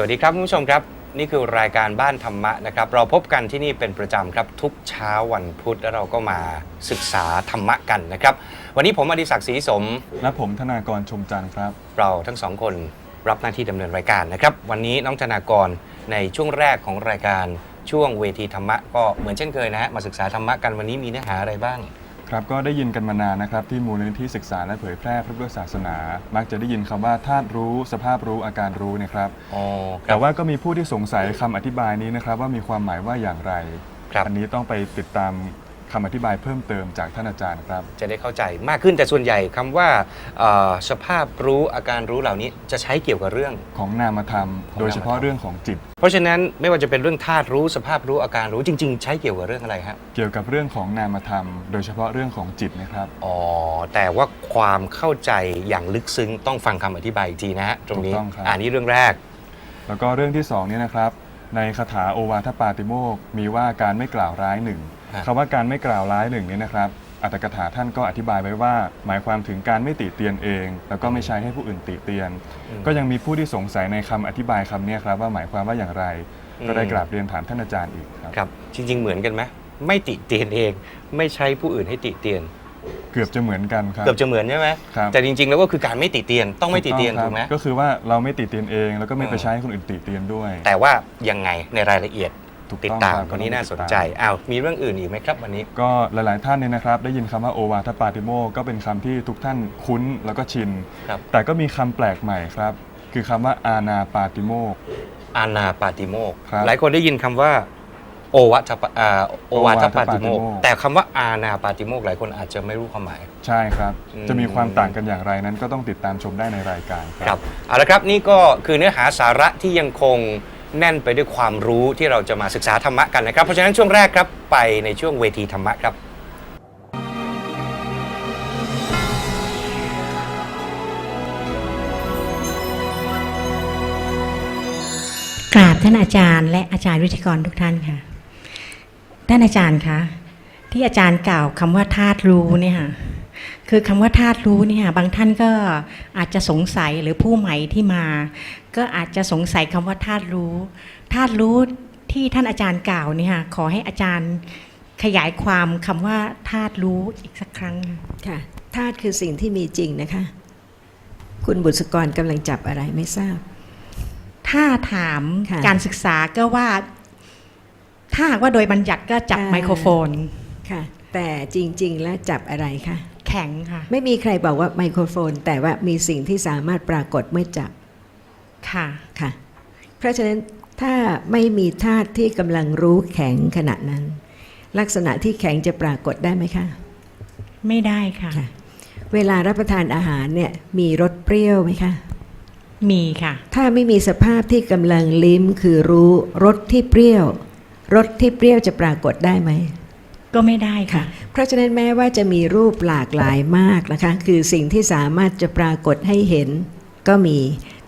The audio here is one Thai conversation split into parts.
สวัสดีครับคุณผู้ชมครับ นี่คือรายการบ้านธรรมะนะครับ เราพบกันที่นี่เป็นประจำครับ ทุกเช้าวันพุธแล้วเราก็มาศึกษาธรรมะกันนะครับ วันนี้ผมอดิศักดิ์ศรีสม และผมธนากรชมจันทร์ครับ เราทั้งสองคนรับหน้าที่ดำเนินรายการนะครับ วันนี้น้องธนากรในช่วงแรกของรายการช่วงเวทีธรรมะก็เหมือนเช่นเคยนะฮะมาศึกษาธรรมะกันวันนี้มีเนื้อหาอะไรบ้าง ครับก็ได้ยินกันมานานนะครับที่มูลนิธิศึกษาและเผยแพร่พระพุทธศาสนา มักจะได้ยินคำว่าธาตุรู้ สภาพรู้อาการรู้เนะครับอ๋อคแต่รับว่าก็มีผู้ที่สงสัยคำอธิบายนี้นะครับว่ามีความหมายว่าอย่างไรครับอันนี้ต้องไปติดตาม คำอธิบายเพิ่มเติมจากท่านอาจารย์ครับ จะได้เข้าใจมากขึ้นแต่ส่วนใหญ่คำว่าเอ่อสภาพรู้อาการรู้เหล่านี้จะใช้เกี่ยวกับเรื่อง ของนามธรรม ของนามธรรม โดยเฉพาะเรื่องของจิต เพราะฉะนั้นไม่ว่าจะเป็นเรื่องธาตุรู้สภาพรู้อาการรู้จริง ๆ ใช้เกี่ยวกับเรื่องอะไรฮะเกี่ยวกับเรื่องของนามธรรม โดยเฉพาะเรื่องของจิตนะครับ อ๋อแต่ว่าความเข้าใจอย่างลึกซึ้งต้องฟังคำอธิบายอีกทีนะฮะตรงนี้ถูกต้องครับอ่านี้เรื่องแรก แล้วก็เรื่องที่สองเนี่ยนะครับ ในคาถาโอวาทปาติโมกข์มีว่าการไม่กล่าวร้ายหนึ่งฮะ คำว่าการไม่กล่าวร้ายหนึ่งเนี่ยนะครับอัตถกถาท่านก็อธิบายไว้ว่า หมายความถึงการไม่ติเตียนเอง แล้วก็ไม่ใช้ให้ผู้อื่นติเตียน ก็ยังมีผู้ที่สงสัยในคำอธิบายคำเนี้ครับว่าหมายความว่าอย่างไร ก็ได้กราบเรียนถามท่านอาจารย์อีกครับครับ จริง ๆ เหมือนกันไหมไม่ติเตียนเอง ไม่ใช้ผู้อื่นให้ติเตียน เกือบจะเหมือนกันครับเกือบจะเหมือนใช่ไหมครับแต่จริง ๆ แล้วก็คือการไม่ติเตียนต้องไม่ติเตียนครัถูบกไหมก็คือว่าเราไม่ติเตียนเอง แล้วก็ไม่ไปอืมใช้ให้คนอื่นติเตียนด้วย แต่ว่ายังไงในรายละเอียด ถูกติดต้องตามครับคนนี้น่าสนต้องติดตามใจอ้าวมีเรื่องอื่นอีกไหมครับวันนี้ ก็หลาย ๆ ท่านเนี่ยนะครับ ได้ยินคำว่าโอวาทปาติโมกข์ก็เป็นคำที่ทุกท่านคุ้นแล้วก็ชิน ครับ แต่ก็มีคำแปลกใหม่ครับ คือคำว่าอาณาปาติโมกข์ อาณาปาติโมกข์ครับหลายคนได้ยินคำว่าโอวัตปาอ่าโอวาทปาติโมกข์โอวาทปาติโมกข์ แต่คำว่าอาณาปาติโมกข์หลายคนอาจจะไม่รู้ความหมาย ใช่ครับ อืม จะมีความต่างกันอย่างไรนั้นก็ต้องติดตามชมได้ในรายการคครับรับเอาละครับนี่ก็คือเนื้อหาสาระที่ยังคง แน่นไปด้วยความรู้ที่เราจะมาศึกษาธรรมะกันนะครับ เพราะฉะนั้นช่วงแรกครับไปในช่วงเวทีธรรมะครับกราบท่านอาจารย์ และอาจารย์วิทยกรทุกท่านค่ะ ท่านอาจารย์คะที่อาจารย์กล่าวคำว่าธาตุรู้เนี่ยค่ะ คือคำว่าธาตุรู้เนี่ยบางท่านก็อาจจะสงสัยหรือผู้ใหม่ที่มา ก็อาจจะสงสัยคำว่าธาตุรู้ธาตุรู้ที่ท่านอาจารย์กล่าวเนี่ยค่ะขอให้อาจารย์ขยายความคำว่าธาตุรู้อีกสักครั้งค่ะค่ะธาตุคือสิ่งที่มีจริงนะคะ คุณบุษกรกำลังจับอะไรไม่ทราบ ถ้าถามค่ะการศึกษาก็ว่า ถ้าหากว่าโดยบัญญัติก็จับอ่าไมโครโฟนค่ะ แต่จริง ๆ แล้วจับอะไรคะ แข็งค่ะ ไม่มีใครบอกว่าไมโครโฟน แต่ว่ามีสิ่งที่สามารถปรากฏเมื่อจับค่ะค่ะ เพราะฉะนั้นถ้าไม่มีธาตุที่กำลังรู้แข็งขณะนั้น ลักษณะที่แข็งจะปรากฏได้ไหมคะ ไม่ได้ค่ะค่ะเวลารับประทานอาหารเนี่ยมีรสเปรี้ยวไหมคะ มีค่ะ ถ้าไม่มีสภาพที่กำลังลิ้มคือรู้รสที่เปรี้ยวรสที่เปรี้ยวจะปรากฏได้ไหม ก็ไม่ได้ค่ะ เพราะฉะนั้นแม้ว่าจะมีรูปหลากหลายมากนะคะ คือสิ่งที่สามารถจะปรากฏให้เห็นก็มี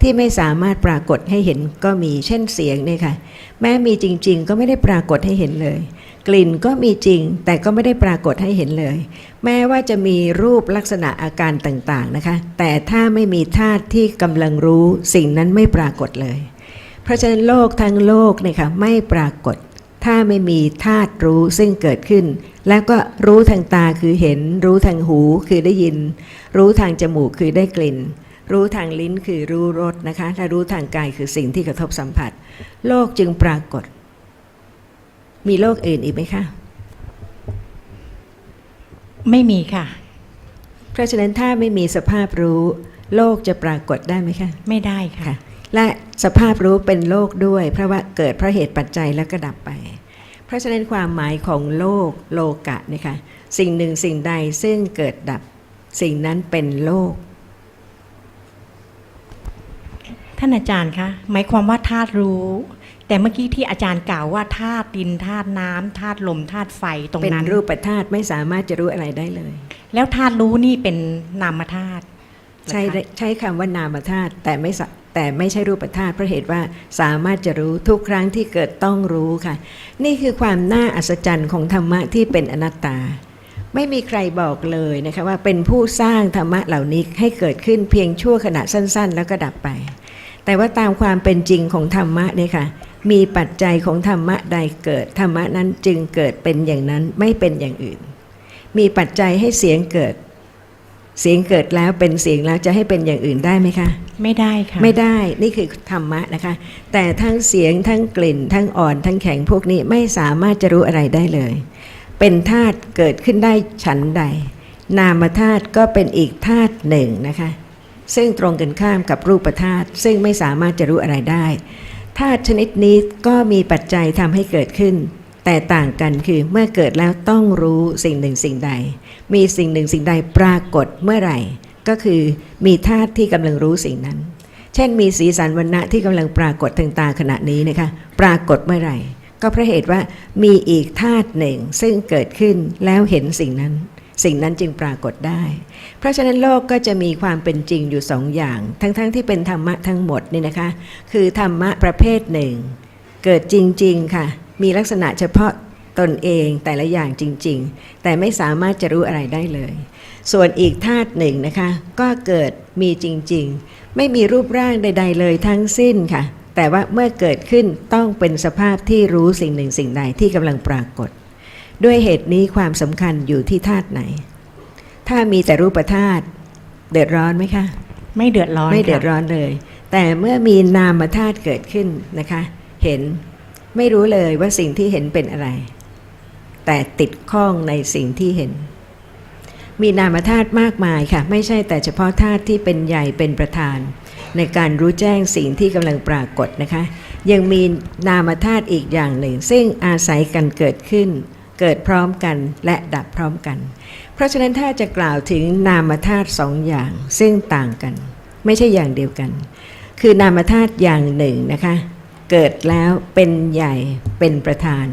ที่ไม่สามารถปรากฏให้เห็นก็มีเช่นเสียงเนี่ยค่ะ แม้มีจริง ๆ ก็ไม่ได้ปรากฏให้เห็นเลย กลิ่นก็มีจริง แต่ก็ไม่ได้ปรากฏให้เห็นเลย แม้ว่าจะมีรูปลักษณะอาการต่างๆนะคะ แต่ถ้าไม่มีธาตุที่กำลังรู้สิ่งนั้นไม่ปรากฏเลย เพราะฉะนั้นโลกทั้งโลกเนี่ยค่ะไม่ปรากฏ ถ้าไม่มีธาตุรู้ซึ่งเกิดขึ้น แล้วก็รู้ทางตาคือเห็น รู้ทางหูคือได้ยิน รู้ทางจมูกคือได้กลิ่น รู้ทางลิ้นคือรู้รสนะคะและรู้ทางกายคือสิ่งที่กระทบสัมผัส โลกจึงปรากฏ มีโลกอื่นอีกไหมคะไม่มีค่ะ เพราะฉะนั้นถ้าไม่มีสภาพรู้ โลกจะปรากฏได้ไหมคะ ไม่ได้ค่ะค่ะ และสภาพรู้เป็นโลกด้วย เพราะว่าเกิดเพราะเหตุปัจจัยแล้วก็ดับไป เพราะฉะนั้นความหมายของโลกโลกะเนี่ยค่ะสิ่งหนึ่งสิ่งใดซึ่งเกิดดับสิ่งนั้นเป็นโลก ท่านอาจารย์คะหมายความว่าธาตุรู้ แต่เมื่อกี้ที่อาจารย์กล่าวว่าธาตุดินธาตุน้ำธาตุลมธาตุไฟตรงเป็นนั้นรูปธาตุไม่สามารถจะรู้อะไรได้เลย แล้วธาตุรู้นี่เป็นนามธาตุ ใช้ใช้คำว่านามธาตุแต่ไม่แต่ไม่ใช่รูปธาตุเพราะเหตุว่าสามารถจะรู้ทุกครั้งที่เกิดต้องรู้ค่ะ นี่คือความน่าอัศจรรย์ของธรรมะที่เป็นอนัตตา ไม่มีใครบอกเลยนะคะว่าเป็นผู้สร้างธรรมะเหล่านี้ให้เกิดขึ้นเพียงชั่วขณะสั้น ๆ แล้วก็ดับไป แต่ว่าตามความเป็นจริงของธรรมะเนี่ยค่ะมีปัจจัยของธรรมะใดเกิดธรรมะนั้นจึงเกิดเป็นอย่างนั้นไม่เป็นอย่างอื่น มีปัจจัยให้เสียงเกิด เสียงเกิดแล้วเป็นเสียงแล้วจะให้เป็นอย่างอื่นได้ไหมคะ ไม่ได้ค่ะไม่ได้นี่คือธรรมะนะคะ แต่ทั้งเสียงทั้งกลิ่น ทั้งอ่อนทั้งแข็งพวกนี้ไม่สามารถจะรู้อะไรได้เลย เป็นธาตุเกิดขึ้นได้ฉันใด นามธาตุก็เป็นอีกธาตุหนึ่งนะคะ ซึ่งตรงกันข้ามกับรูปธาตุซึ่งไม่สามารถจะรู้อะไรได้ธาตุชนิดนี้ก็มีปัจจัยทำให้เกิดขึ้น แต่ต่างกันคือเมื่อเกิดแล้วต้องรู้สิ่งหนึ่งสิ่งใด มีสิ่งหนึ่งสิ่งใดปรากฏเมื่อไหร่ ก็คือมีธาตุที่กำลังรู้สิ่งนั้น เช่นมีสีสันวันณะที่กำลังปรากฏทางตาขณะนี้นะคะปรากฏเมื่อไหร่ ก็เพราะเหตุว่ามีอีกธาตุหนึ่งซึ่งเกิดขึ้นแล้วเห็นสิ่งนั้น สิ่งนั้นจึงปรากฏได้ เพราะฉะนั้นโลกก็จะมีความเป็นจริงอยู่สองอย่าง ทั้งๆทที่เป็นธรรมะทั้งหมดนี่นะคะ คือธรรมะประเภทหนึ่ง เกิดจริงๆค่ะ มีลักษณะเฉพาะ ตนเองแต่ละอย่างจริง ๆ แต่ไม่สามารถจะรู้อะไรได้เลย ส่วนอีกธาตุหนึ่งนะคะ ก็เกิดมีจริง ๆ ไม่มีรูปร่างใด ๆ เลยทั้งสิ้นค่ะ แต่ว่าเมื่อเกิดขึ้นต้องเป็นสภาพที่รู้สิ่งหนึ่งสิ่งใดที่กำลังปรากฏ ด้วยเหตุนี้ความสำคัญอยู่ที่ธาตุไหน ถ้ามีแต่รูปธาตุเดือดร้อนไหมคะไม่เดือดร้อนไม่เดือดค่ะร้อนเลย แต่เมื่อมีนามธาตุเกิดขึ้นนะคะ เห็นไม่รู้เลยว่าสิ่งที่เห็นเป็นอะไร แต่ติดข้องในสิ่งที่เห็น มีนามธาตุมากมายค่ะ ไม่ใช่แต่เฉพาะธาตุที่เป็นใหญ่เป็นประธาน ในการรู้แจ้งสิ่งที่กำลังปรากฏนะคะ ยังมีนามธาตุอีกอย่างหนึ่ง ซึ่งอาศัยกันเกิดขึ้น เกิดพร้อมกันและดับพร้อมกัน เพราะฉะนั้นถ้าจะกล่าวถึงนามธาตุสองอย่าง ซึ่งต่างกัน ไม่ใช่อย่างเดียวกัน คือนามธาตุอย่างหนึ่งนะคะเกิดแล้วเป็นใหญ่เป็นประธาน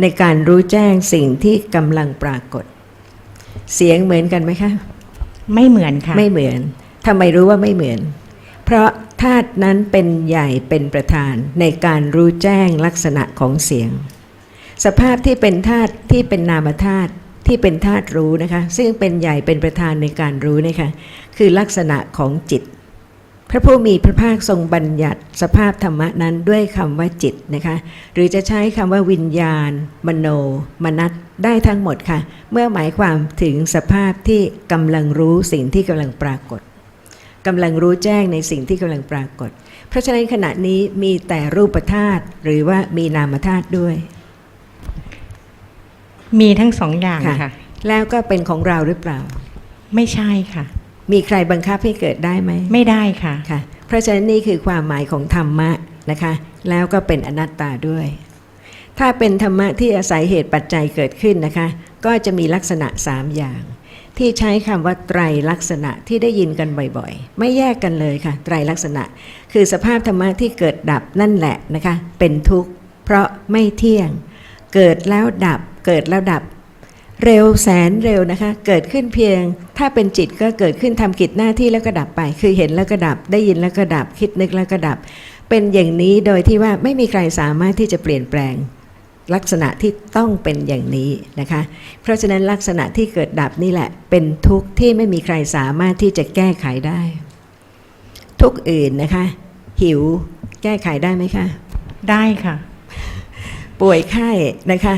ในการรู้แจ้งสิ่งที่กำลังปรากฏ เสียงเหมือนกันไหมคะ ไม่เหมือนค่ะ ไม่เหมือนทำไมรู้ว่าไม่เหมือน เพราะธาตุนั้นเป็นใหญ่เป็นประธานในการรู้แจ้งลักษณะของเสียง สภาพที่เป็นธาตุที่เป็นนามธาตุที่เป็นธาตุรู้นะคะ ซึ่งเป็นใหญ่เป็นประธานในการรู้นะคะคือลักษณะของจิตพ ระผู้มีพระภาคทรงบัญญัติสภาพธรรมะนั้นด้วยคำว่าจิตนะคะ หรือจะใช้คำว่าวิญญาณ มโน มนัตได้ทั้งหมดค่ะ เมื่อหมายความถึงสภาพที่กำลังรู้สิ่งที่กำลังปรากฏกำลังรู้แจ้งในสิ่งที่กำลังปรากฏ เพราะฉะนั้นขณะนี้มีแต่รูปธาตุหรือว่ามีนามธาตุด้วย มีทั้งสองอย่างค่ะค่ะแล้วก็เป็นของเราหรือเปล่า ไม่ใช่ค่ะ มีใครบังคับให้เกิดได้ไหมไม่ได้ค่ะค่ะ เพราะฉะนั้นนี่คือความหมายของธรรมะนะคะ แล้วก็เป็นอนัตตาด้วย ถ้าเป็นธรรมะที่อาศัยเหตุปัจจัยเกิดขึ้นนะคะ ก็จะมีลักษณะสามอย่าง ที่ใช้คำว่าไตรลักษณะที่ได้ยินกันบ่อยๆ ไม่แยกกันเลยค่ะ ไตรลักษณะ คือสภาพธรรมะที่เกิดดับนั่นแหละนะคะ เป็นทุกข์ เพราะไม่เที่ยง เกิดแล้วดับเกิดแล้วดับ เร็วแสนเร็วนะคะ เกิดขึ้นเพียง ถ้าเป็นจิตก็เกิดขึ้นทำกิจหน้าที่แล้วก็ดับไป คือเห็นแล้วก็ดับ ได้ยินแล้วก็ดับ คิดนึกแล้วก็ดับ เป็นอย่างนี้โดยที่ว่าไม่มีใครสามารถที่จะเปลี่ยนแปลง ลักษณะที่ต้องเป็นอย่างนี้นะคะ เพราะฉะนั้นลักษณะที่เกิดดับนี่แหละ เป็นทุกข์ที่ไม่มีใครสามารถที่จะแก้ไขได้ ทุกข์อื่นนะคะ หิวแก้ไขได้ไหมคะ ได้ค่ะ ป่วยไข้นะคะ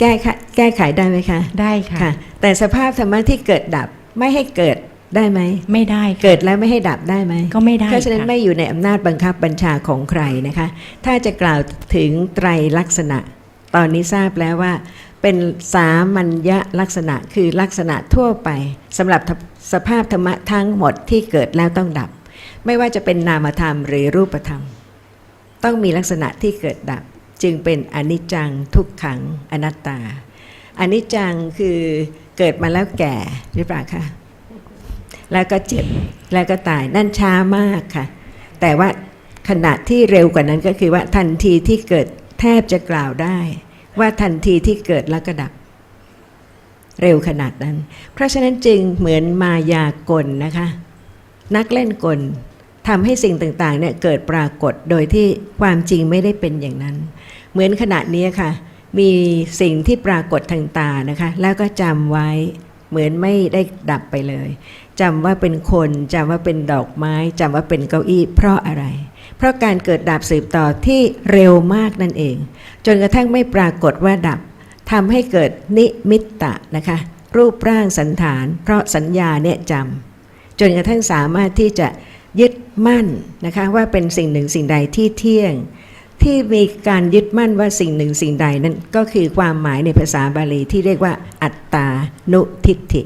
แก้ไขแก้ไขได้ไหมคะ ได้ค่ะค่ะ แต่สภาพธรรมะที่เกิดดับไม่ให้เกิดได้ไหม ไม่ได้ค่ะเกิดแล้วไม่ให้ดับได้ไหม ก็ไม่ได้เพราะฉะนั้นค่ไม่อยู่ในอำนาจบังคับบัญชาของใครนะคะ ถ้าจะกล่าวถึงไตรลักษณะ ตอนนี้ทราบแล้วว่า เป็นสามัญญลักษณะคือลักษณะทั่วไปสำหรับสภาพธรรมะทั้งหมดที่เกิดแล้วต้องดับ ไม่ว่าจะเป็นนามธรรมหรือรูปธรรม ต้องมีลักษณะที่เกิดดับ จึงเป็นอนิจจังทุกขังอนัตตาอนิจจังคือเกิดมาแล้วแก่หรือเปล่าคะแล้วก็เจ็บแล้วก็ตายนั่นช้ามากค่ะ แต่ว่าขณะที่เร็วกว่านั้นก็คือว่าทันทีที่เกิดแทบจะกล่าวได้ ว่าทันทีที่เกิดแล้วก็ดับ เร็วขนาดนั้น เพราะฉะนั้นจึงเหมือนมายากลนะคะ นักเล่นกลทำให้สิ่งต่างๆเนี่ยเกิดปรากฏโดยที่ความจริงไม่ได้เป็นอย่างนั้น เหมือนขณะนี้ค่ะ มีสิ่งที่ปรากฏทางตานะคะ แล้วก็จำไว้เหมือนไม่ได้ดับไปเลยจำว่าเป็นคนจำว่าเป็นดอกไม้จำว่าเป็นเก้าอี้ เพราะอะไร เพราะการเกิดดับสืบต่อที่เร็วมากนั่นเอง จนกระทั่งไม่ปรากฏว่าดับทำให้เกิดนิมิตตะนะคะ รูปร่างสันฐาน เพราะสัญญาเนี่ยจำจนกระทั่งสามารถที่จะยึดมั่นนะคะว่าเป็นสิ่งหนึ่งสิ่งใดที่เที่ยง ที่มีการยึดมั่นว่าสิ่งหนึ่งสิ่งใดนั้นก็คือความหมายในภาษาบาลีที่เรียกว่า อัตตานุทิฏฐิ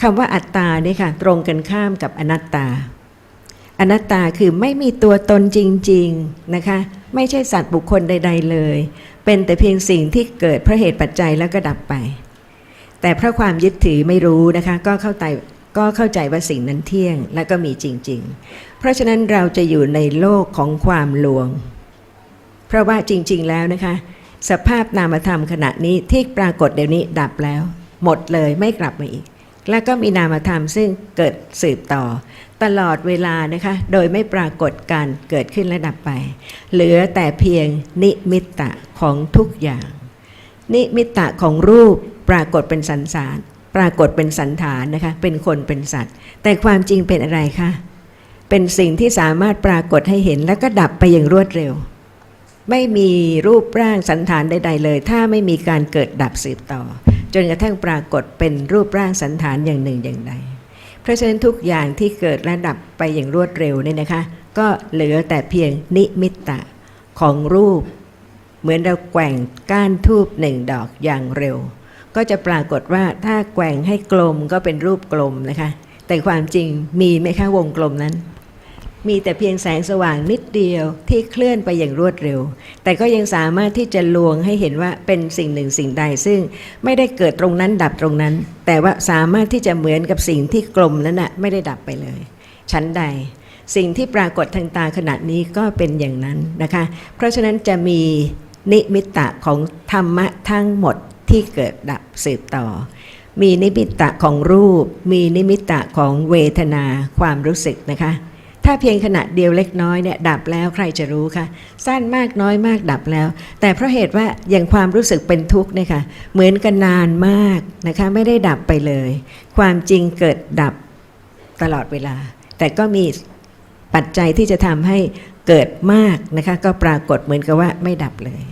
คำว่าอัตตาเนี่ยค่ะตรงกันข้ามกับอนัตตา อนัตตาคือไม่มีตัวตนจริงๆนะคะไม่ใช่สัตว์บุคคลใด ๆเลย เป็นแต่เพียงสิ่งที่เกิดเพราะเหตุปัจจัยแล้วก็ดับไป แต่เพราะความยึดถือไม่รู้นะคะก็เข้าใจก็เข้าใจว่าสิ่งนั้นเที่ยงและก็มีจริง ๆ เพราะฉะนั้นเราจะอยู่ในโลกของความลวง เพราะว่าจริง ๆ แล้วนะคะ สภาพนามธรรมขณะนี้ที่ปรากฏเดี๋ยวนี้ดับแล้ว หมดเลยไม่กลับมาอีก แล้วก็มีนามธรรมซึ่งเกิดสืบต่อ ตลอดเวลานะคะ โดยไม่ปรากฏการเกิดขึ้นและดับไป เหลือแต่เพียงนิมิตตะของทุกอย่าง นิมิตตะของรูปปรากฏเป็นสันสารปรากฏเป็นสันฐานนะคะ เป็นคนเป็นสัตว์ แต่ความจริงเป็นอะไรคะ เป็นสิ่งที่สามารถปรากฏให้เห็นแล้วก็ดับไปอย่างรวดเร็ว ไม่มีรูปร่างสันฐานใด ๆ เลย ถ้าไม่มีการเกิดดับสืบต่อ จนกระทั่งปรากฏเป็นรูปร่างสันฐานอย่างหนึ่งอย่างใด เพราะฉะนั้นทุกอย่างที่เกิดและดับไปอย่างรวดเร็วเนี่ยนะคะ ก็เหลือแต่เพียงนิมิตตะของรูป เหมือนเราแกว่งก้านทูบหนึ่งดอกอย่างเร็ว ก็จะปรากฏว่าถ้าแกว่งให้กลมก็เป็นรูปกลมนะคะ แต่ความจริงมีไหมคะวงกลมนั้น มีแต่เพียงแสงสว่างนิดเดียวที่เคลื่อนไปอย่างรวดเร็ว แต่ก็ยังสามารถที่จะลวงให้เห็นว่าเป็นสิ่งหนึ่งสิ่งใดซึ่งไม่ได้เกิดตรงนั้นดับตรงนั้น แต่ว่าสามารถที่จะเหมือนกับสิ่งที่กลมนั้นนะ่ะไม่ได้ดับไปเลย ชั้นใด สิ่งที่ปรากฏทางตาขณะนี้ก็เป็นอย่างนั้นนะคะ เพราะฉะนั้นจะมีนิมิตตะของธรรมะทั้งหมดที่เกิดดับสืบต่อ มีนิมิตตะของรูป มีนิมิตตะของเวทนาความรู้สึกนะคะ ถ้าเพียงขณะเดียวเล็กน้อยเนี่ยดับแล้วใครจะรู้คะสั้นมากน้อยมากดับแล้ว แต่เพราะเหตุว่าอย่างความรู้สึกเป็นทุกข์เนี่ยค่ะเหมือนกันนานมากนะคะไม่ได้ดับไปเลย ความจริงเกิดดับตลอดเวลา แต่ก็มีปัจจัยที่จะทำให้เกิดมากนะคะก็ปรากฏเหมือนกับว่าไม่ดับเลย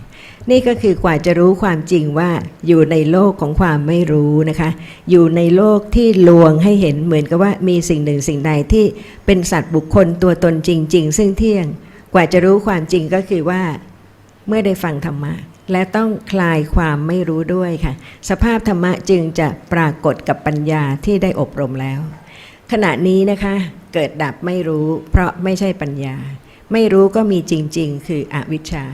นี่ก็คือกว่าจะรู้ความจริงว่าอยู่ในโลกของความไม่รู้นะคะ อยู่ในโลกที่ลวงให้เห็นเหมือนกับว่ามีสิ่งหนึ่งสิ่งใดที่เป็นสัตว์บุคคลตัวตนจริง ๆ ซึ่งเที่ยง กว่าจะรู้ความจริงก็คือว่า เมื่อได้ฟังธรรมะ และต้องคลายความไม่รู้ด้วยค่ะ สภาพธรรมะจึงจะปรากฏกับปัญญาที่ได้อบรมแล้ว ขณะนี้นะคะเกิดดับไม่รู้ เพราะไม่ใช่ปัญญา ไม่รู้ก็มีจริง ๆ คืออวิชชา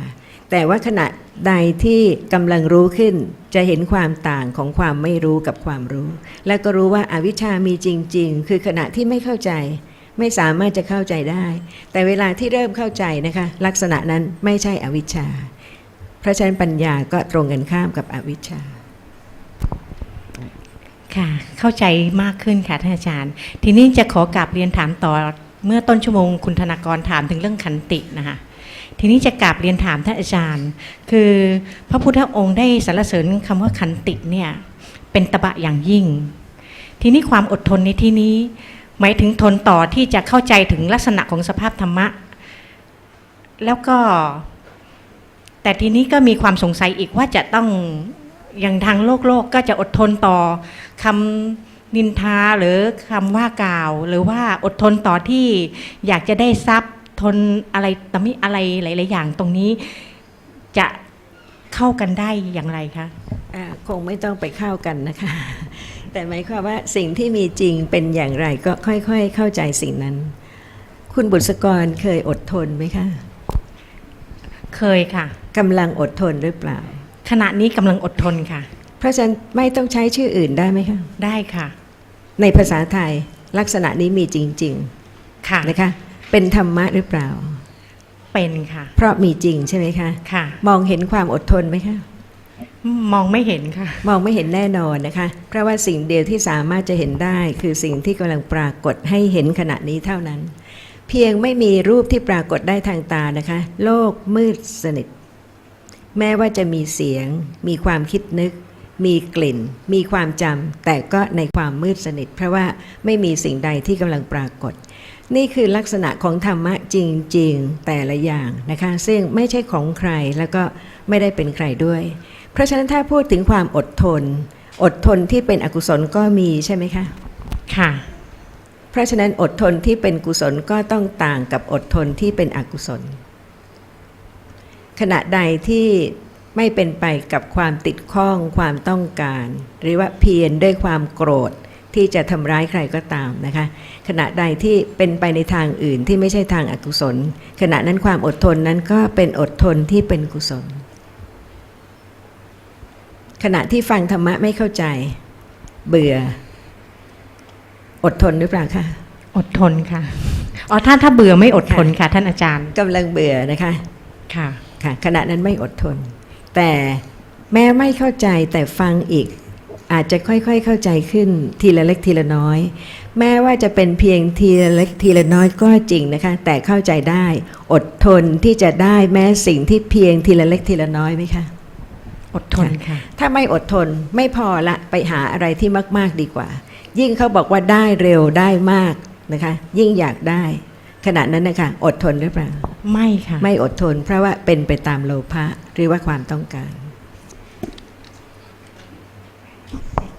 แต่ว่าขณะ ใดที่กำลังรู้ขึ้น จะเห็นความต่างของความไม่รู้กับความรู้ และก็รู้ว่าอาวิชชามีจริง ๆ คือขณะที่ไม่เข้าใจ ไม่สามารถจะเข้าใจได้ แต่เวลาที่เริ่มเข้าใจนะคะ ลักษณะนั้นไม่ใช่อวิชชา เพราะฉะนั้นปัญญาก็ตรงกันข้ามกับอวิชชาค่ะ เข้าใจมากขึ้นค่ะท่านอาจารย์ ทีนี้จะขอกลับเรียนถามต่อเมื่อต้นชั่วโมงคุณธนากรถามถึงเรื่องขันตินะคะ ทีนี้จะกลับเรียนถามท่านอาจารย์ คือพระพุทธองค์ได้สรรเสริญคำว่าขันติเนี่ยเป็นตบะอย่างยิ่ง ทีนี้ความอดทนในที่นี้ หมายถึงทนต่อที่จะเข้าใจถึงลักษณะของสภาพธรรมะ แล้วก็ แต่ทีนี้ก็มีความสงสัยอีกว่าจะต้องอย่างทางโลกโลกก็จะอดทนต่อคำนินทาหรือคำว่ากล่าว หรือว่าอดทนต่อที่อยากจะได้ทรัพย์ ทนอะไรแต่ไม่อะไรหลาย ๆ อย่างตรงนี้จะเข้ากันได้อย่างไรคะอ่าคงไม่ต้องไปเข้ากันนะคะ แต่หมายความว่าสิ่งที่มีจริงเป็นอย่างไรก็ค่อย ๆ เข้าใจสิ่งนั้น คุณบุษกรเคยอดทนไหมคะ เคยค่ะกำลังอดทนหรือเปล่า ขณะนี้กำลังอดทนค่ะ เพราะฉะนั้นไม่ต้องใช้ชื่ออื่นได้ไหมคะได้ค่ะ ในภาษาไทยลักษณะนี้มีจริงค่ะๆนะคะ เป็นธรรมะหรือเปล่า เป็นค่ะ เพราะมีจริงใช่ไหมคะค่ะ มองเห็นความอดทนไหมคะมองไม่เห็นค่ะ มองไม่เห็นแน่นอนนะคะ เพราะว่าสิ่งเดียวที่สามารถจะเห็นได้คือสิ่งที่กำลังปรากฏให้เห็นขณะนี้เท่านั้น เพียงไม่มีรูปที่ปรากฏได้ทางตานะคะ โลกมืดสนิท แม้ว่าจะมีเสียง มีความคิดนึก มีกลิ่น มีความจำแต่ก็ในความมืดสนิท เพราะว่าไม่มีสิ่งใดที่กำลังปรากฏ นี่คือลักษณะของธรรมะจริง ๆ แต่ละอย่างนะคะ ซึ่งไม่ใช่ของใครแล้วก็ไม่ได้เป็นใครด้วย เพราะฉะนั้นถ้าพูดถึงความอดทน อดทนที่เป็นอกุศลก็มีใช่ไหมคะ ค่ะ เพราะฉะนั้นอดทนที่เป็นกุศลก็ต้องต่างกับอดทนที่เป็นอกุศล ขณะใดที่ ไม่เป็นไปกับความติดข้องความต้องการ หรือว่าเพียรด้วยความโกรธที่จะทำร้ายใครก็ตามนะคะ ขณะใดที่เป็นไปในทางอื่นที่ไม่ใช่ทางอกุศล ขณะนั้นความอดทนนั้นก็เป็นอดทนที่เป็นกุศล ขณะที่ฟังธรรมะไม่เข้าใจ เบื่อ อดทนหรือเปล่าคะอดทนค่ะอ๋อถ้าถ้าเบื่อไม่อดทนค่ะ ท่านอาจารย์กำลังเบื่อนะคะค่ะค่ะ ขณะนั้นไม่อดทน แต่แม้ไม่เข้าใจแต่ฟังอีก อาจจะค่อยๆเข้าใจขึ้นทีละเล็กทีละน้อย แม้ว่าจะเป็นเพียงทีละเล็กทีละน้อยก็จริงนะคะ แต่เข้าใจได้ อดทนที่จะได้แม้สิ่งที่เพียงทีละเล็กทีละน้อยไหมคะอดทนค่ะ ถ้าไม่อดทนไม่พอละไปหาอะไรที่มาก ๆดีกว่า ยิ่งเขาบอกว่าได้เร็วได้มากนะคะ ยิ่งอยากได้ ขณะนั้นนะคะอดทนหรือเปล่า ไม่ค่ะ ไม่อดทน เพราะว่าเป็นไปตามโลภะหรือว่าความต้องการ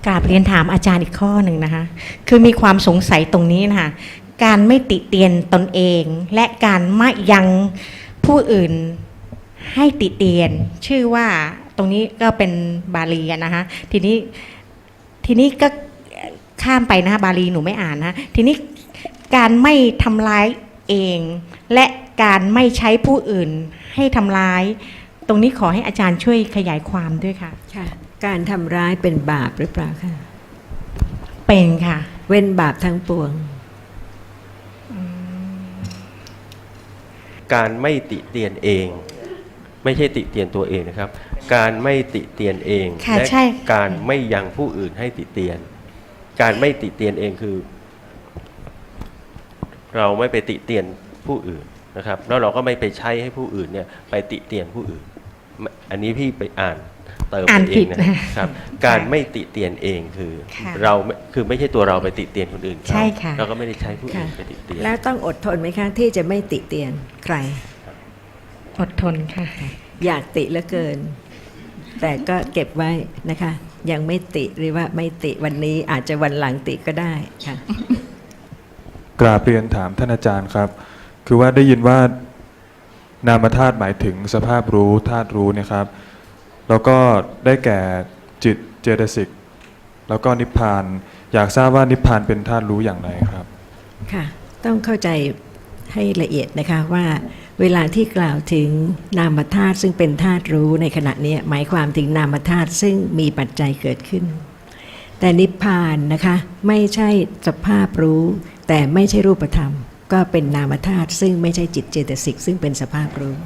กราบเรียนถามอาจารย์อีกข้อหนึ่งนะคะ คือมีความสงสัยตรงนี้นะคะการไม่ติเตียนตนเอง และการไม่ยังผู้อื่นให้ติเตียน ชื่อว่าตรงนี้ก็เป็นบาลีอะนะคะทีนี้ทีนี้ก็ข้ามไปนะคะบาลีหนูไม่อ่านนะทีนี้การไม่ทำร้าย เอง และการไม่ใช้ผู้อื่นให้ทำร้าย ตรงนี้ขอให้อาจารย์ช่วยขยายความด้วยค่ะ ค่ะ การทำร้ายเป็นบาปหรือเปล่าคะเป็นค่ะ เว้นบาปทั้งปวง การไม่ติเตียนเอง ไม่ใช่ติเตียนตัวเองนะครับ การไม่ติเตียนเองค่ะและใช่ การไม่ยังผู้อื่นให้ติเตียน การไม่ติเตียนเองคือ เราไม่ไปติเตียนผู้อื่นนะครับ แล้วเราก็ไม่ไปใช้ให้ผู้อื่นเนี่ยไปติเตียนผู้อื่นไม่อันนี้พี่ไปอ่านเติมอ่านไปเอผิงดนะนะครับ การไม่ติเตียนเองคือค่ะเราไม่คือไม่ใช่ตัวเราไปติเตียนคนอื่นเขาใช่ค่ะเราก็ไม่ได้ใช้ผู้อื่นค่ะไปติเตียนแล้วต้องอดทนไหมคะที่จะไม่ติเตียนใคร อดทนค่ะ อยากติเหลือเกิน แต่ก็เก็บไว้นะคะ ยังไม่ติหรือว่าไม่ติวันนี้อาจจะวันหลังติก็ได้ค่ะ กราบเรียนถามท่านอาจารย์ครับ คือว่าได้ยินว่านามธาตุหมายถึงสภาพรู้ธาตุรู้เนะครับ แล้วก็ได้แก่จิตเจตสิกแล้วก็นิพพาน อยากทราบว่านิพพานเป็นธาตุรู้อย่างไรครับ ค่ะ ต้องเข้าใจให้ละเอียดนะคะว่าเวลาที่กล่าวถึงนามธาตุซึ่งเป็นธาตุรู้ในขณะนี้หมายความถึงนามธาตุซึ่งมีปัจจัยเกิดขึ้น แต่นิพพานนะคะไม่ใช่สภาพรู้ แต่ไม่ใช่รูปธรรม ก็เป็นนามธาตุซึ่งไม่ใช่จิตเจตสิกซึ่งเป็นสภาพรู้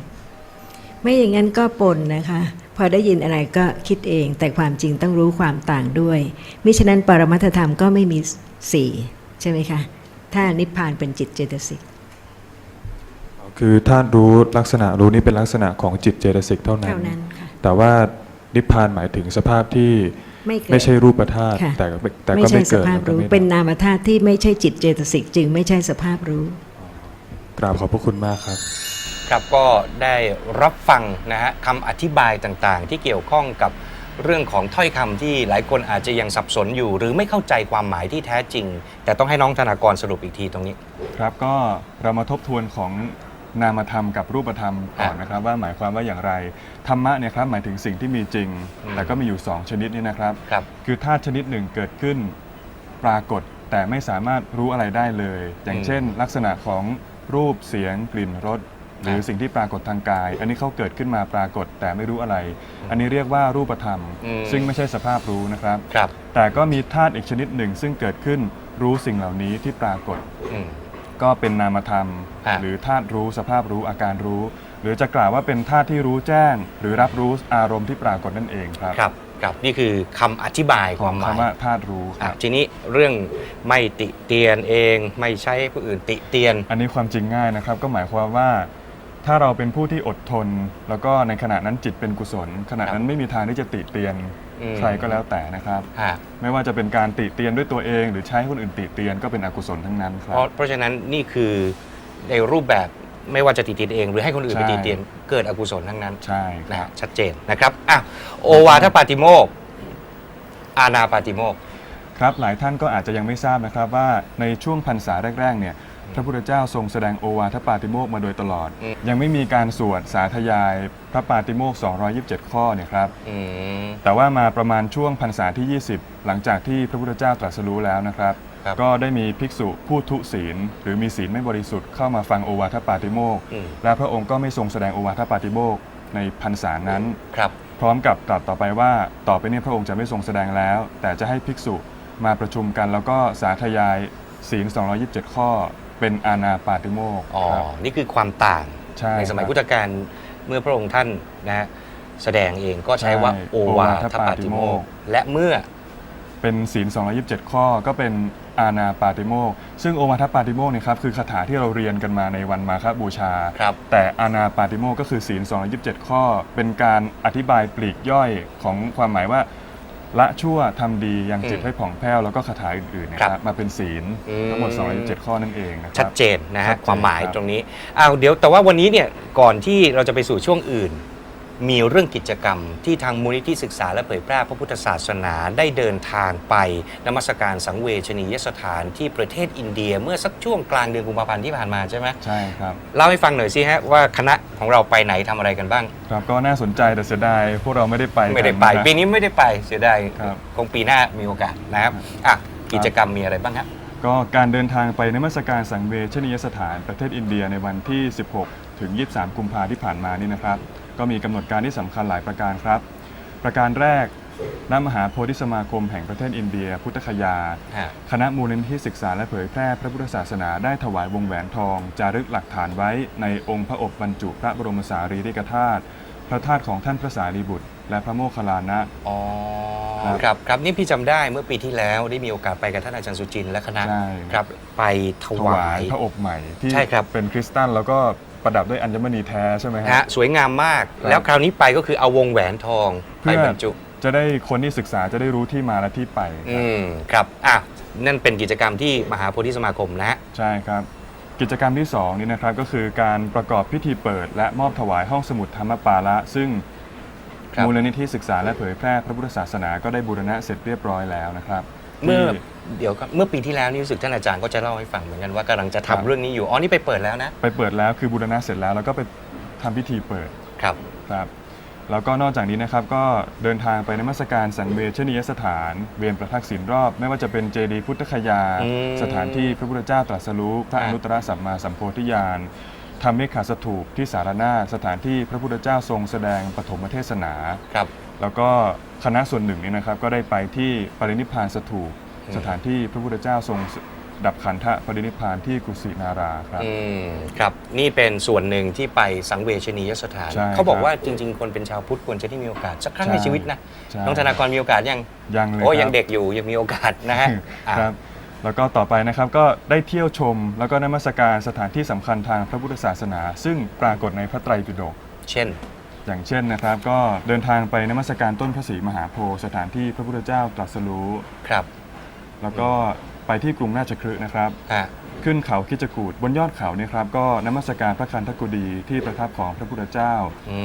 ไม่อย่างนั้นก็ปนนะคะ พอได้ยินอะไรก็คิดเอง แต่ความจริงต้องรู้ความต่างด้วย มิฉะนั้นปรมัตถธรรมก็ไม่มีสี่ใช่ไหมคะ ถ้านิพพานเป็นจิตเจตสิกคือธาตุรู้ลักษณะรู้นี่เป็นลักษณะของจิตเจตสิกเท่านั้นเท่านั้นค่ะแต่ว่านิพพานหมายถึงสภาพที่ ไม่เกิด ไม่ใช่รูปธาตุค่ะ แต่ก็ไม่แต่ไม่ก็ใช่ไม่สเกิดภาพแล้วก็รู้ ไม่ดับเป็นนามธาตุที่ไม่ใช่จิตเจตสิกจึงไม่ใช่สภาพรู้ กราบขอบพระคุณมากครับ ครับก็ได้รับฟังนะฮะคำอธิบายต่างๆ ที่เกี่ยวข้องกับเรื่องของถ้อยคำที่หลายคนอาจจะยังสับสนอยู่ หรือไม่เข้าใจความหมายที่แท้จริง แต่ต้องให้น้องธนากรสรุปอีกทีตรงนี้ ครับก็เรามาทบทวนของ นามธรรมกับรูปธรรมก่อนอะนะครับ ว่าหมายความว่าอย่างไรธรรมะเนี่ยครับหมายถึงสิ่งที่มีจริงอืมแต่ก็มีอยู่ 2 ชนิดนี่นะครับครับ คือธาตุชนิดหนึ่งเกิดขึ้นปรากฏแต่ไม่สามารถรู้อะไรได้เลย อย่างอืมเช่น ลักษณะของรูปเสียงกลิ่นรสหรือครับสิ่งที่ปรากฏทางกาย อันนี้เขาเกิดขึ้นมาปรากฏแต่ไม่รู้อะไร อันนี้เรียกว่ารูปธรรมอืมซึ่งไม่ใช่สภาพรู้นะครับครับแต่ก็มีธาตุอีกชนิดหนึ่ง ซึ่งเกิดขึ้นรู้สิ่งเหล่านี้ที่ปรากฏอืม ก็เป็นนามธรรม อะ หรือธาตุรู้สภาพรู้อาการรู้ หรือจะกล่าวว่าเป็นธาตุที่รู้แจ้ง หรือรับรู้อารมณ์ที่ปรากฏนั่นเองครับครับครับนี่คือคำอธิบายขคอวางมหมายคำว่าธาตุรู้คอะรับทีนี้เรื่องไม่ติเตียนเองไม่ใช้ให้ผู้อื่นติเตียน อันนี้ความจริงง่ายนะครับ ก็หมายความว่า ถ้าเราเป็นผู้ที่อดทน แล้วก็ในขณะนั้นจิตเป็นกุศล ขณะนั้นไม่มีทางที่จะติเตียน อืม ใครก็แล้วแต่นะครับ ฮะไม่ว่าจะเป็นการติเตียนด้วยตัวเอง หรือใช้ให้คนอื่นติเตียนก็เป็นอกุศลทั้งนั้นคเพรับราะเพราะฉะนั้นนี่คือในรูปแบบไม่ว่าจะติเตียนเอง หรือให้คนอื่นไปใช่ ติเตียนเกิดอกุศลทั้งนั้นใช่คนะรัฮะบชัดเจนนะครับอะโอวาทปาติโมกข์อาณาปาติโมกข์ ครับหลายท่านก็อาจจะยังไม่ทราบนะครับว่าในช่วงพรรษาแรกๆเนี่ย พระพุทธเจ้าทรงแสดงโอวาทปาติโมกข์มาโดยตลอด อืม ยังไม่มีการสวดสาธยายพระปาติโมกข์227 ข้อเนี่ยครับ อืม แต่ว่ามาประมาณช่วงพรรษาที่ 20 หลังจากที่พระพุทธเจ้าตรัสรู้แล้วนะครับ ครับก็ได้มีภิกษุผู้ทุศีล หรือมีศีลไม่บริสุทธิ์เข้ามาฟังโอวาทปาติโมกข์อืม และพระองค์ก็ไม่ทรงแสดงโอวาทปาติโมกข์ในพรรษานั้น ครับ พร้อมกับตรัสต่อไปว่าต่อไปนี้พระองค์จะไม่ทรงแสดงแล้ว แต่จะให้ภิกษุมาประชุมกันแล้วก็สาธยายศีล 227 ข้อ เป็นอาณาปาติโมกข์อ๋อ ครับ นี่คือความต่างใช่สมัยครับพุทธกาลเมื่อพระองค์ท่านนะฮะแสดงเองก็ใช้ว่าใช่โอวาทปาติโมกข์และเมื่อ เป็นศีล 227 ข้อก็เป็นอาณาปาติโมกข์ซึ่งโอวาทปาติโมกข์เนี่ยครับคือคาถาที่เราเรียนกันมาในวันมาฆบูชา ครับ แต่อาณาปาติโมกข์ก็คือศีล 227 ข้อ เป็นการอธิบายปลีกย่อยของความหมายว่า ละชั่วทำดียังจิตอืมให้ผ่องแผ้วแล้วก็คาถาอื่นๆเนยครับครับมาเป็นศีลอืม ทั้งหมด227ข้อนั่นเองนะคชัรัดบเจนนะชัฮะดเจนความหมายครับ ตรงนี้อ้าวเดี๋ยวแต่ว่าวันนี้เนี่ยก่อนที่เราจะไปสู่ช่วงอื่น มีเรื่องกิจกรรมที่ทางมูลนิธิศึกษาและเผยแพร่พระพุทธศาสนาได้เดินทางไปนมัสการสังเวชนียสถานที่ประเทศอินเดียเมื่อสักช่วงกลางเดือนกุมภาพันธ์ที่ผ่านมาใช่ไหมใช่ครับ เล่าให้ฟังหน่อยสิฮะว่าคณะของเราไปไหนทำอะไรกันบ้าง ครับก็น่าสนใจแต่เสียดายพวกเราไม่ได้ไปไม่ได้ไปกันนะครับ ปีนี้ไม่ได้ไปเสียดายครับ คงปีหน้ามีโอกาสนะครับอะกิจกรรมมีอะไรบ้างฮะ ก็การเดินทางไปนมัสการสังเวชนียสถานประเทศอินเดียในวันที่ 16 ถึง 23 กุมภาที่ผ่านมานี่นะครับ ก็มีกำหนดการที่สำคัญหลายประการครับ ประการแรกณมหาโพธิสมาคมแห่งประเทศอินเดีย พุทธคยาฮะคณะมูลนิธิศึกษาและเผยแพร่พระพุทธศาสนาได้ถวายวงแหวนทอง จารึกหลักฐานไว้ในองค์พระอบบรรจุพระบรมสารีริกธาตุพระธาตุของท่านพระสารีบุตร และพระโมคคัลลานะ อ๋อครับครับครับนี่พี่จำได้เมื่อปีที่แล้วได้มีโอกาสไปกับท่านอาจารย์สุจินต์และคณะใช่ ครับไปถถวาวาย ยพระอบใหม่ที่ใช่ครับ เป็นคริสตัลแล้วก็ประดับด้วยอัญมณีแท้ใช่ไหมนะฮะฮะ สวยงามมาก ครับ แล้วคราวนี้ไปก็คือเอาวงแหวนทองเพื่ไปอบรรจุ จะได้คนที่ศึกษาจะได้รู้ที่มาและที่ไปคอืรับมครับอะนั่นเป็นกิจกรรมที่มหาโพธิสมาคมนะฮะ ใช่ครับ กิจกรรมที่สองนี่นะครับก็คือการประกอบพิธีเปิด และมอบถวายห้องสมุดธรรมปาละซึ่ง ครับ มูลนิธิศึกษาและเผยแพร่พระพุทธศาสนาก็ได้บูรณะเสร็จเรียบร้อยแล้วนะครับเมื่อที่ เดี๋ยวครับเมื่อปีที่แล้วนี่รู้สึกท่านอาจารย์ก็จะเล่าให้ฟังเหมือนกันว่ากำลังจะครัทำบ เรื่องนี้อยู่อ๋อนี่ไปเปิดแล้วนะไปเปิดแล้วคือบูรณะเสร็จแล้วแล้วก็ไปทำพิธีเปิดครับ ครับแล้วก็นอกจากนี้นะครับก็เดินทางไปนมัสการสังเวชนียสถาน เวียนประทักษิณรอบ ไม่ว่าจะเป็นเจดีย์พุทธคยา อืมสถานที่พระพุทธเจ้าตรัสรู้พระครัอบนุตตรสัมมาสัมโพธิญาณ ทำเมฆขาสถูปที่สารนาถสถานที่พระพุทธเจ้าทรงแสดงปฐมเทศนา ครับ แล้วก็คณะส่วนหนึ่งนี้นะครับก็ได้ไปที่ปรินิพพานสถูปอืมสถานที่พระพุทธเจ้าทรงดับขันธปรินิพพานที่กุสินาราครับ อืมครับ นี่เป็นส่วนหนึ่งที่ไปสังเวชนียสถาน ใช่เขาบอกครับว่าจริง ๆ คนเป็นชาวพุทธควรจะได้มีโอกาสสักครั้งใช่ในชีวิตนะ ใช่ น้องธนากรมีโอกาสยังยังเลยโอ้ครับยังเด็กอยู่ยังมีโอกาสนะฮะอะครับ แล้วก็ต่อไปนะครับก็ได้เที่ยวชม แล้วก็นมัสการสถานที่สำคัญทางพระพุทธศาสนา ซึ่งปรากฏในพระไตรปิฎก เช่น อย่างเช่นนะครับ ก็เดินทางไปนมัสการต้นพระศรีมหาโพธิ์สถานที่พระพุทธเจ้าตรัสรู้ ครับแล้วก็ไปที่กรุงราชคฤห์นะครับฮะขึ้นเขาคิจกูดบนยอดเขาเนี่ยครับก็นมัสการพระคันธกุฎีที่ประทับของพระพุทธเจ้า อื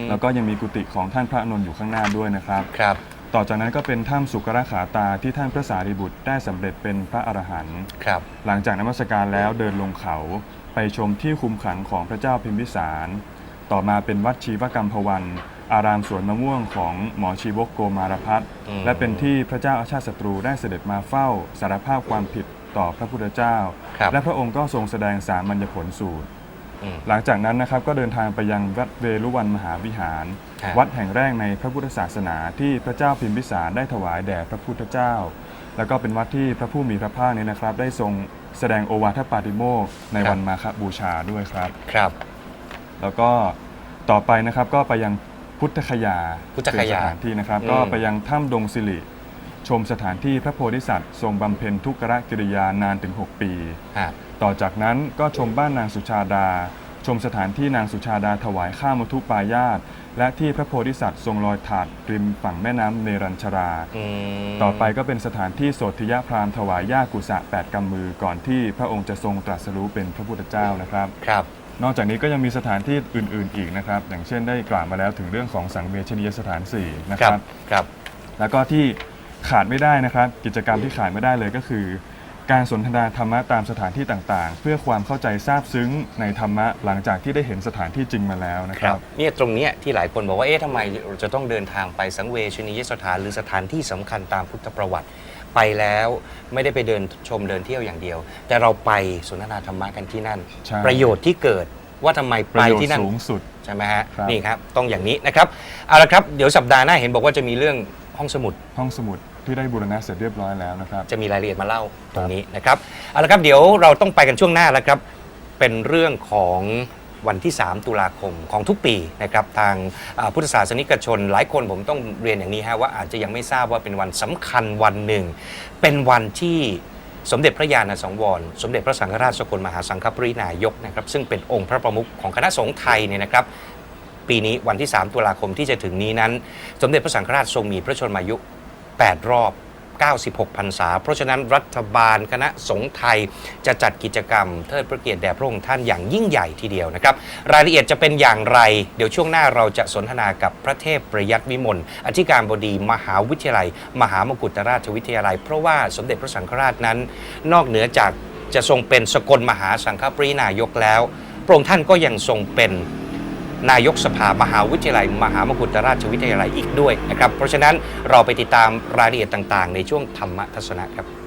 มแล้วก็ยังมีกุฏิของท่านพระอานนท์อยู่ข้างหน้าด้วยนะครับ ครับ ต่อจากนั้นก็เป็นถ้ำสุกรขาตาที่ท่านพระสารีบุตรได้สำเร็จเป็นพระอรหันต์ครับ หลังจากนมัสการแล้วเดินลงเขาไปชมที่คุมขังของพระเจ้าพิมพิสาร ต่อมาเป็นวัดชีวกรรมพวันอารามสวนมะม่วงของหมอชีวกโกมารพัฒน์อืมและเป็นที่พระเจ้าอาชาติศัตรูได้เสด็จมาเฝ้าสารภาพความผิดต่อพระพุทธเจ้าครับและพระองค์ก็ทรงแสดงสามัญญผลสูตรอืม หลังจากนั้นนะครับก็เดินทางไปยังวัดเวรุวันมหาวิหาร ครับวัดแห่งแรกในพระพุทธศาสนาที่พระเจ้าพิมพิสารได้ถวายแด่พระพุทธเจ้า แล้วก็เป็นวัดที่พระผู้มีพระภาคนี้นะครับ ได้ทรงแสดงโอวาทปาติโมกข์ในวันมาฆบูชาด้วยครับ ครับ แล้วก็ต่อไปนะครับก็ไปยังพุทธคยาพุทธคยาเป็นสถานที่นะครับ อืม ก็ไปยังถ้ำดงสิริชมสถานที่พระโพธิสัตว์ ทรงบำเพ็ญทุกขกิริยานานถึง 6 ปีฮะ ต่อจากนั้นก็ชมบ้านนางสุชาดาชชมสถานที่นางสุชาดาถวายข้าวมทุปายาตและที่พระโพธิสัตว์ทรงลอยถาดริมฝั่งแม่น้ำเนรัญชราอืมต่อไปก็เป็นสถานที่โสธิยพราหมณ์ถวายย่ากุสะแปดกำมือก่อนที่พระองค์จะทรงตรัสรู้เป็นพระพุทธเจ้านะครับ ครับ นอกจากนี้ก็ยังมีสถานที่อื่น ๆ อีกนะครับ อย่างเช่นได้กล่าวมาแล้วถึงเรื่องของสังเวชนียสถานสี่นะคครัรับบครับ แล้วก็ที่ขาดไม่ได้นะครับ กิจกรรมที่ขาดไม่ได้เลยก็คือ การสนทนาธรรมะตามสถานที่ต่างๆ เพื่อความเข้าใจซาบซึ้งในธรรมะหลังจากที่ได้เห็นสถานที่จริงมาแล้วนะคครัรับ บเนี่ยตรงเนี้ยที่หลายคนบอกว่าเอ๊ะทำไมเราจะต้องเดินทางไปสังเวชนียสถานหรือสถานที่สำคัญตามพุทธประวัติ ไปแล้วไม่ได้ไปเดินชมเดินเที่ยวอย่างเดียว แต่เราไปสนทนาธรรมะกันที่นั่น ใช่ ประโยชน์ที่เกิดว่าทำไมปไประโยชที่น์นั่นสูงสุด ใช่ไหมฮะครับ นี่ครับ ต้องอย่างนี้นะครับ เอาละครับ เดี๋ยวสัปดาห์หน้าเห็นบอกว่าจะมีเรื่องห้องสมุดห้องสมุด ที่ได้บูรณะเสร็จเรียบร้อยแล้วนะครับ จะมีรายละเอียดมาเล่าตรงนี้นะครับเอาละครับเดี๋ยวเราต้องไปกันช่วงหน้าแล้วครับ เป็นเรื่องของวันที่ 3 ตุลาคมของทุกปีนะครับทางพุทธศาสนิกชน หลายคนผมต้องเรียนอย่างนี้ฮะว่าอาจจะยังไม่ทราบว่าเป็นวันสำคัญวันหนึ่ง เป็นวันที่สมเด็จพระญาณสังวร สมเด็จพระสังฆราชสกลมหาสังฆปรินายกนะครับซึ่งเป็นองค์พระประมุขของคณะสงฆ์ไทยเนี่ยนะครับ ปีนี้วันที่ 3 ตุลาคมที่จะถึงนี้นั้น สมเด็จพระสังฆราชทรงมีพระชนมายุ 8 รอบ 96พรรษา เพราะฉะนั้นรัฐบาลคณะสงฆ์ไทยจะจัดกิจกรรมเทิดพระเกียรติแด่พระองค์ท่านอย่างยิ่งใหญ่ทีเดียวนะครับ รายละเอียดจะเป็นอย่างไร เดี๋ยวช่วงหน้าเราจะสนทนากับพระเทพประยัติวิมลอธิการบดีมหาวิทยาลัย มหามกุฏราชวิทยาลัย เพราะว่าสมเด็จพระสังฆราชนั้น นอกเหนือจากจะทรงเป็นสกลมหาสังฆปรินายกแล้วพระองค์ท่านก็ยังทรงเป็น นายกสภามหาวิทยาลัย มหามกุฏราชวิทยาลัยอีกด้วยนะครับ เพราะฉะนั้นเราไปติดตามรายละเอียดต่างๆ ในช่วงธรรมทัศนะครับ